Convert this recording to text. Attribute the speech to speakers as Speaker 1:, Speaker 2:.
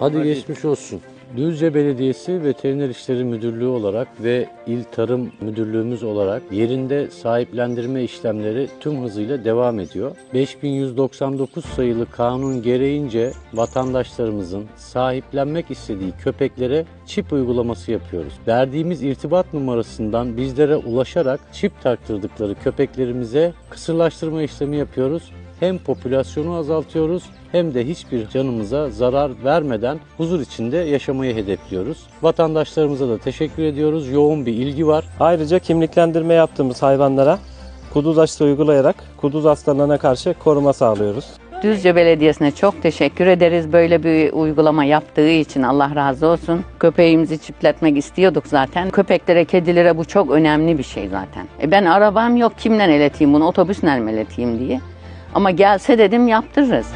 Speaker 1: Hadi geçmiş olsun. Düzce Belediyesi Veteriner İşleri Müdürlüğü olarak ve İl Tarım Müdürlüğümüz olarak yerinde sahiplendirme işlemleri tüm hızıyla devam ediyor. 5199 sayılı kanun gereğince vatandaşlarımızın sahiplenmek istediği köpeklere çip uygulaması yapıyoruz. Verdiğimiz irtibat numarasından bizlere ulaşarak çip taktırdıkları köpeklerimize kısırlaştırma işlemi yapıyoruz hem popülasyonu azaltıyoruz hem de hiçbir canımıza zarar vermeden huzur içinde yaşamayı hedefliyoruz. Vatandaşlarımıza da teşekkür ediyoruz. Yoğun bir ilgi var.
Speaker 2: Ayrıca kimliklendirme yaptığımız hayvanlara kuduz aşısı uygulayarak kuduz hastalarına karşı koruma sağlıyoruz.
Speaker 3: Düzce Belediyesi'ne çok teşekkür ederiz böyle bir uygulama yaptığı için Allah razı olsun. Köpeğimizi çipletmek istiyorduk zaten. Köpeklere, kedilere bu çok önemli bir şey zaten. E ben arabam yok kimden eleteyim bunu otobüsle mi eleteyim diye. Ama gelse dedim yaptırırız.